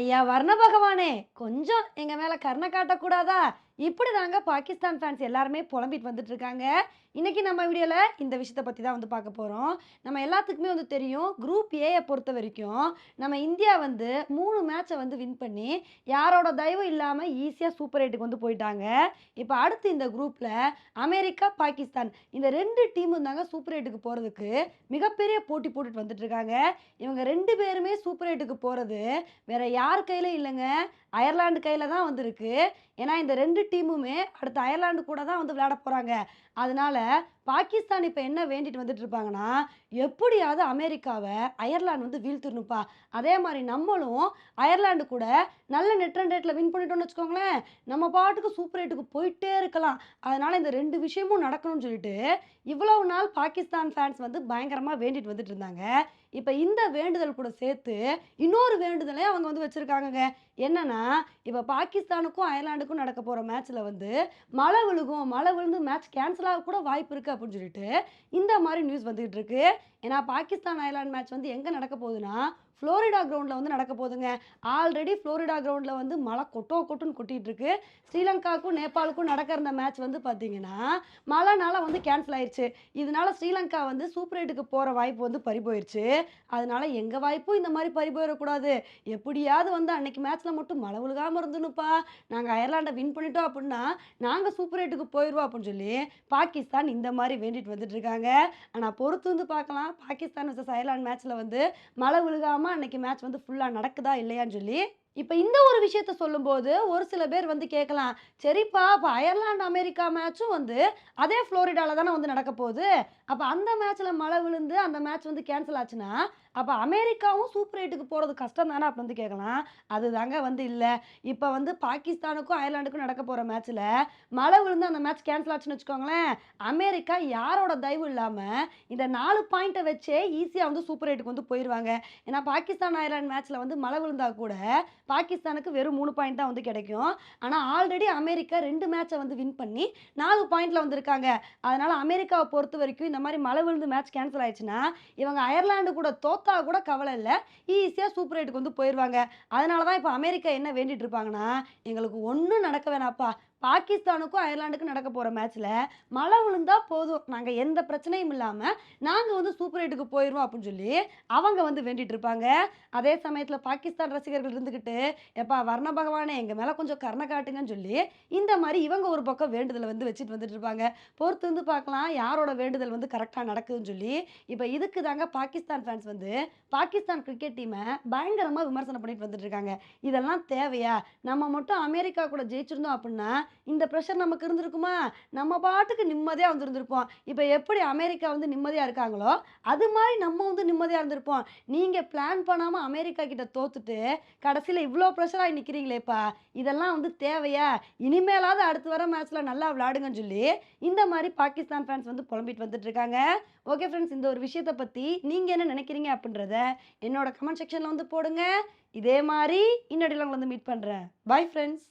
ஐயா வர்ண பகவானே கொஞ்சம் எங்கள் மேலே கருணை காட்டக்கூடாதா? இப்படி தாங்க பாகிஸ்தான் ஃபேன்ஸ் எல்லாருமே புலம்பிட்டு வந்துட்டு இருக்காங்க இன்றைக்கி நம்ம வீடியோவில் இந்த விஷயத்தை பற்றி தான் வந்து பார்க்க போகிறோம் நம்ம எல்லாத்துக்குமே வந்து தெரியும் குரூப் ஏயை பொறுத்த வரைக்கும் நம்ம இந்தியா வந்து மூணு மேட்சை வந்து வின் பண்ணி யாரோட தயவு இல்லாமல் ஈஸியாக சூப்பர் எயிட்டுக்கு வந்து போயிட்டாங்க. இப்போ அடுத்து இந்த குரூப்பில் அமெரிக்கா பாகிஸ்தான் இந்த ரெண்டு டீமும் தாங்க சூப்பர் எயிட்டுக்கு போகிறதுக்கு மிகப்பெரிய போட்டி போட்டுட்டு வந்துட்டு இருக்காங்க இவங்க ரெண்டு பேருமே சூப்பர் எயிட்டுக்கு போகிறது வேற யார் கையில் இல்லைங்க. அயர்லாந்து கையில் தான் வந்திருக்கு. ஏன்னா இந்த ரெண்டு டீமுமே அடுத்து அயர்லாந்து கூட தான் வந்து விளையாட போகிறாங்க அதனால் பாகிஸ்தான் இப்போ என்ன வேண்டிட்டு வந்துட்டு இருப்பாங்கன்னா எப்படியாவது அமெரிக்காவை அயர்லாந்து வந்து வீழ்த்திடணும்ப்பா. அதே மாதிரி நம்மளும் அயர்லாந்து கூட நல்ல நெட் ரன் ரேட்டில் வின் பண்ணிட்டோம்னு வச்சுக்கோங்களேன் நம்ம பாட்டுக்கு சூப்பர் ரேட்டுக்கு போயிட்டே இருக்கலாம். அதனால் இந்த ரெண்டு விஷயமும் நடக்கணும்னு சொல்லிட்டு இவ்வளவு நாள் பாகிஸ்தான் ஃபேன்ஸ் வந்து பயங்கரமாக வேண்டிட்டு வந்துட்டு இருந்தாங்க. இப்போ இந்த வேண்டுதல் கூட சேர்த்து இன்னொரு வேண்டுதலே அவங்க வந்து வச்சுருக்காங்கங்க. என்னன்னா இப்போ பாகிஸ்தானுக்கும் அயர்லாண்டுக்கும் நடக்க போகிற மேட்ச்சில் வந்து மழை விழுகும் மழை விழுந்து மேட்ச் கேன்சல் ஆக கூட வாய்ப்பு இருக்குது அப்படின்னு சொல்லிட்டு இந்த மாதிரி நியூஸ் வந்துகிட்டு இருக்கு. ஏன்னா பாகிஸ்தான் அயர்லாந்து மேட்ச் வந்து எங்கே நடக்க போகுதுன்னா ஃப்ளோரிடா கிரவுண்டில் வந்து நடக்க போதுங்க ஆல்ரெடி ஃப்ளோரிடா கிரவுண்டில் வந்து மழை கொட்டோ கொட்டுன்னு கொட்டிட்டு இருக்கு ஸ்ரீலங்காவுக்கும் நேபாளுக்கும் நடக்கிற இந்த மேட்ச் வந்து பார்த்தீங்கன்னா மழைனால வந்து கேன்சல் ஆயிடுச்சு இதனால ஸ்ரீலங்கா வந்து சூப்பர் எயிட்டுக்கு போகிற வாய்ப்பு வந்து பறி போயிடுச்சு அதனால எங்கள் வாய்ப்பும் இந்த மாதிரி பறி போயிடக்கூடாது எப்படியாவது வந்து அன்னைக்கு மேட்ச்சில் மட்டும் மழை விழுகாமல் இருந்துனுப்பா நாங்கள் அயர்லாண்டை வின் பண்ணிட்டோம் அப்படின்னா நாங்கள் சூப்பர் எயிட்டுக்கு போயிடுவோம் அப்படின்னு சொல்லி பாகிஸ்தான் இந்த மாதிரி வேண்டிட்டு வந்துட்டு இருக்காங்க. ஆனால் பொறுத்து வந்து பார்க்கலாம். பாகிஸ்தான் வச்ச அயர்லாந்து மேட்ச்சில் வந்து மழை விழுகாமல் அன்னைக்கு மேட்ச் வந்து ஃபுல்லாக நடக்குதா இல்லையான்னு சொல்லி இப்போ இந்த ஒரு விஷயத்த சொல்லும்போது ஒரு சில பேர் வந்து கேட்கலாம் சரிப்பா இப்போ அயர்லாந்து அமெரிக்கா மேட்ச்சும் வந்து அதே ஃப்ளோரிடாவில் தானே வந்து நடக்க போகுது. அப்போ அந்த மேட்ச்சில் மழை விழுந்து அந்த மேட்ச் வந்து கேன்சல் ஆச்சுன்னா அப்போ அமெரிக்காவும் சூப்பர் எயிட்டுக்கு போகிறது கஷ்டம் தானே? அப்படி வந்து கேட்கலாம் அதுதாங்க வந்து இல்லை. இப்போ வந்து பாகிஸ்தானுக்கும் அயர்லாண்டுக்கும் நடக்க போகிற மேட்ச்சில் மழை விழுந்து அந்த மேட்ச் கேன்சல் ஆச்சுன்னு வச்சுக்கோங்களேன் அமெரிக்கா யாரோட தயவு இல்லாமல் இந்த நாலு பாயிண்ட்டை வச்சே ஈஸியாக வந்து சூப்பர் எயிட்டுக்கு வந்து போயிடுவாங்க ஏன்னா பாகிஸ்தான் அயர்லாண்ட் மேட்ச்சில் வந்து மழை விழுந்தா கூட பாகிஸ்தானுக்கு வெறும் மூணு பாயிண்ட் தான் வந்து கிடைக்கும். ஆனால் ஆல்ரெடி அமெரிக்கா ரெண்டு மேட்சை வந்து வின் பண்ணி நாலு பாயிண்ட்ல வந்திருக்காங்க. அதனால அமெரிக்காவை பொறுத்த வரைக்கும் இந்த மாதிரி மழை விழுந்து மேட்ச் கேன்சல் ஆயிடுச்சுன்னா இவங்க அயர்லாந்து கூட தோத்தா கூட கவலை இல்லை. ஈஸியாக சூப்பர் எயிட்டுக்கு வந்து போயிடுவாங்க அதனால தான் இப்போ அமெரிக்கா என்ன வேண்டிட்டு இருப்பாங்கன்னா எங்களுக்கு ஒன்றும் நடக்க வேணாப்பா. பாகிஸ்தானுக்கும் அயர்லாண்டுக்கும் நடக்க போகிற மேட்ச்சில் மழை விழுந்தா போதும். நாங்கள் எந்த பிரச்சனையும் இல்லாமல் நாங்கள் வந்து சூப்பர் எயிட்டுக்கு போயிடுவோம் அப்படின்னு சொல்லி அவங்க வந்து வேண்டிகிட்டு இருப்பாங்க. அதே சமயத்தில் பாகிஸ்தான் ரசிகர்கள் இருந்துக்கிட்டு எப்பா வர்ண பகவானே எங்கள் மேலே கொஞ்சம் கருணை காட்டுங்கன்னு சொல்லி இந்த மாதிரி இவங்க ஒரு பக்கம் வேண்டுதலை வந்து வச்சுட்டு வந்துட்டு இருப்பாங்க. பொறுத்து வந்து பார்க்கலாம் யாரோட வேண்டுதல் வந்து கரெக்டாக நடக்குதுன்னு சொல்லி இப்போ இதுக்கு தாங்க பாகிஸ்தான் ஃபேன்ஸ் வந்து பாகிஸ்தான் கிரிக்கெட் டீமை பயங்கரமாக விமர்சனம் பண்ணிட்டு வந்துட்டு இருக்காங்க. இதெல்லாம் தேவையா? நம்ம மட்டும் அமெரிக்கா கூட ஜெயிச்சிருந்தோம் அப்படின்னா இந்த ப்ரெஷர் நமக்கு இருந்திருக்குமா? நம்ம பாட்டுக்கு நிம்மதியாக வந்திருந்திருப்போம். இப்போ எப்படி அமெரிக்கா வந்து நிம்மதியாக இருக்காங்களோ அது மாதிரி நம்ம வந்து நிம்மதியாக இருந்திருப்போம். நீங்கள் பிளான் பண்ணாமல் அமெரிக்கா கிட்ட தோத்துட்டு கடைசியில் இவ்வளோ ப்ரெஷராக நிற்கிறீங்களேப்பா இதெல்லாம் வந்து தேவையா? இனிமேலாவது அடுத்து வர மேட்ச்சில் நல்லா விளாடுங்கன்னு சொல்லி இந்த மாதிரி பாகிஸ்தான் ஃபேன்ஸ் வந்து புலம்பிட்டு வந்துட்டு இருக்காங்க. ஓகே ஃப்ரெண்ட்ஸ் இந்த ஒரு விஷயத்தை பற்றி நீங்கள் என்ன நினைக்கிறீங்க அப்படின்றத என்னோட கமெண்ட் செக்ஷனில் வந்து போடுங்க. இதே மாதிரி இன்னடியில் உங்களை வந்து மீட் பண்ணுறேன் பாய் ஃப்ரெண்ட்ஸ்